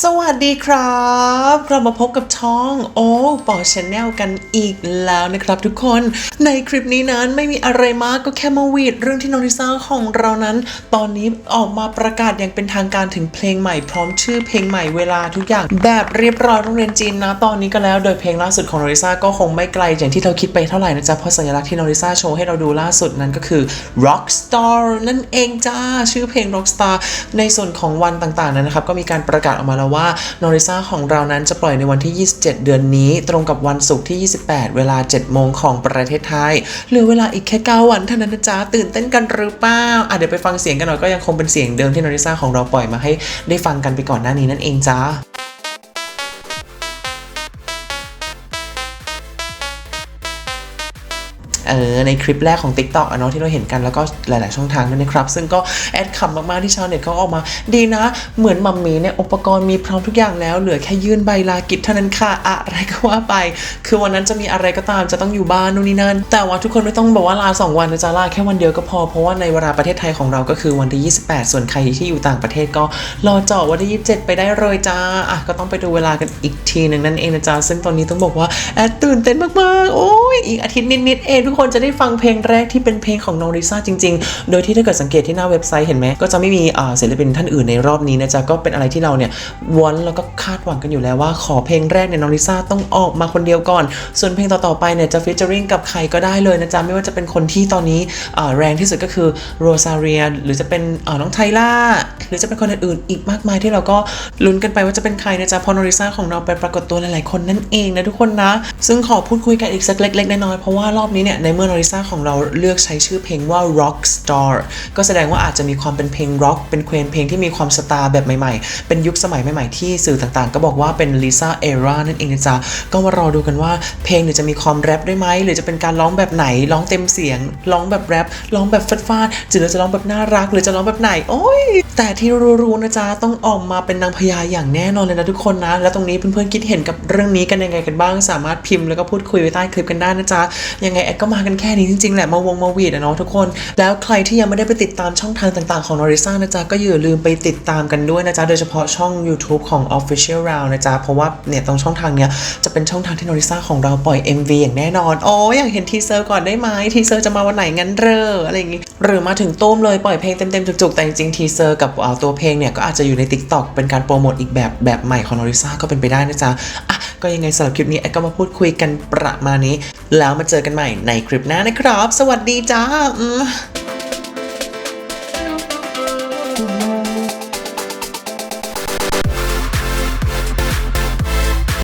สวัสดีครับกลับมาพบกับช่องโอ้ปอชแนลกันอีกแล้วนะครับทุกคนในคลิปนี้นั้นไม่มีอะไรมากก็แค่มาวีดเรื่องที่น้องลิซ่าของเรานั้น ตอนนี้ออกมาประกาศอย่างเป็นทางการถึงเพลงใหม่พร้อมชื่อเพลงใหม่เวลาทุกอย่าง แบบเรียบร้อยโรงเรียนจีนนะตอนนี้ก็แล้วโดยเพลงล่าสุดของน้องลิซ่าก็คงไม่ไกลอย่างที่เราคิดไปเท่าไหร่นะจ๊ะเพราะสัญลักษณ์ที่น้องลิซ่าโชว์ให้เราดูล่าสุดนั้นก็คือ Rockstar นั่นเองจ้าชื่อเพลง Rockstar ในส่วนของวันต่างๆนั้นนะครับก็มีการประกาศออกมาแล้วว่านอริซ่าของเรานั้นจะปล่อยในวันที่ 27 เดือนนี้ ตรงกับวันศุกร์ที่ 28 เวลา 7 โมงของประเทศไทยเหลือเวลาอีกแค่ 9 วันเท่านั้นนะจ๊ะตื่นเต้นกันหรือเปล่าอะเดี๋ยวไปฟังเสียงกันหน่อยก็ยังคงเป็นเสียงเดิมที่นอริซ่าของเราปล่อยมาให้ได้ฟังกันไปก่อนหน้านี้นั่นเองจ้า เออในคลิปแรกของ TikTok อะเนาะที่เราเห็นกันแล้วก็หลาย ๆ ช่องทางด้วยนะครับ ซึ่งก็แอดคำมาก ๆ ที่ชาวเน็ตเขาออกมา ดีนะ เหมือนมัมมี่เนี่ยอุปกรณ์มีพร้อมทุกอย่างแล้ว เหลือแค่ยื่นใบลากิจเท่านั้นค่ะอะไรก็ว่าไป คือวันนั้นจะมีอะไรก็ตามจะต้องอยู่บ้านนู่นนี่นั่น แต่ว่าทุกคนไม่ต้องบอกว่าลา 2 วันนะจ๊ะลาแค่วันเดียวก็พอเพราะว่าในเวลาประเทศไทยของเราก็คือวันที่ 28 ส่วนใครที่อยู่ต่างประเทศก็รอเจาะวันที่27 ไปได้เลยจ้าอะก็ต้องไปดูเวลากันอีกทีหนึ่งนั่นเองนะจ๊ะซึ่งตอนนี้ต้องบอกว่าแอดตื่นเต้นมาก ๆ โอ้ยอีกอาทิตย์นิด ๆ เองทุกคนจะได้ฟังเพลงแรกที่เป็นเพลงของน้องลิซ่าจริง ๆ โดยที่ถ้าเกิดสังเกตที่หน้าเว็บไซต์เห็นไหมก็จะไม่มีอ่าศิลปินท่านอื่นในรอบนี้นะจ๊ะก็เป็นอะไรที่เราเนี่ยวอนแล้วก็คาดหวังกันอยู่แล้วว่าขอเพลงแรกเนี่ยน้องลิซ่าต้องออกมาคนเดียวก่อน ส่วนเพลงต่อๆไปเนี่ยจะฟิชเจอริงกับใครก็ได้เลยนะจ๊ะไม่ว่าจะเป็นคนที่ตอนนี้อ่าแรงที่สุดก็คือโรซาเรียหรือจะเป็นอ่าน้องไทล่าหรือจะเป็นคนอื่นๆอีกมากมายที่เราก็ลุ้นกันไปว่าจะเป็นใครนะจ๊ะเพอน้องลิซ่าของเราไปปรากฏตัวหลายๆคนนั่นเองนะทุกคนนะ ซึ่งขอพูดคุยกันอีกสักเล็กๆน้อยๆเพราะว่ารอบนี้เนี่ยในเมื่อนองลิซ่าของเราเลือกใช้ชื่อเพลงว่า Rockstar ก็แสดงว่าอาจจะมีความเป็นเพลงร็อกเป็นเพลงเพลงที่มีความสตาร์แบบใหม่ๆ เป็นยุคสมัยใหม่ๆ ที่สื่อต่างๆ ก็บอกว่าเป็น Lisa Era นั่นเองนะจ๊ะก็มารอดูกันว่าเพลงเนี่ยจะมีความแรปด้วยไหมหรือจะเป็นการร้องแบบไหนร้องเต็มเสียงร้องแบบแรปร้องแบบฟาดๆหรือจะร้องแบบน่ารัก หรือจะร้องแบบไหนโอ้ยแต่ที่รู้ๆนะจ๊ะต้องออกมาเป็นนางพญาอย่างแน่นอนเลยนะทุกคนนะ แล้วตรงนี้เพื่อนๆคิดเห็นกับเรื่องนี้กันยังไงกันบ้าง สามารถพิมพ์แล้วก็พูดคุยไว้ใต้คลิปกันได้นะจ๊ะยังไงแอดก็มากันแค่นี้จริงๆแหละมาวงมาวีดอะเนาะทุกคน แล้วใครที่ยังไม่ได้ไปติดตามช่องทางต่างๆของนอริซ่านะจ๊ะก็อย่าลืมไปติดตามกันด้วยนะจ๊ะโดยเฉพาะช่อง YouTube ของ Official Round นะจ๊ะเพราะว่าเนี่ยตรงช่องทางเนี้ยจะเป็นช่องทางที่นอริซ่าของเราปล่อย MV อย่างแน่นอน โอ้ยอยากเห็นทีเซอร์ก่อนได้ไหมทีเซอร์จะมาวันไหนงั้นเรออะไรอย่างงี้หรือมาถึงต้มเลยปล่อยเพลงเต็มๆจุกๆแต่จริงๆทีเซอร์กับอ่าตัวเพลงเนี่ยก็อาจจะอยู่ใน TikTok เป็นการโปรโมทอีกแบบแบบใหม่ของนอริซ่าก็เป็นไปได้นะจ๊ะอะก็ยังไงสำหรับคลิปนี้แอดก็มาพูดคุยกันประมาณนี้ แล้วมาเจอกันใหม่ในคลิปหน้านะครับ สวัสดีจ้า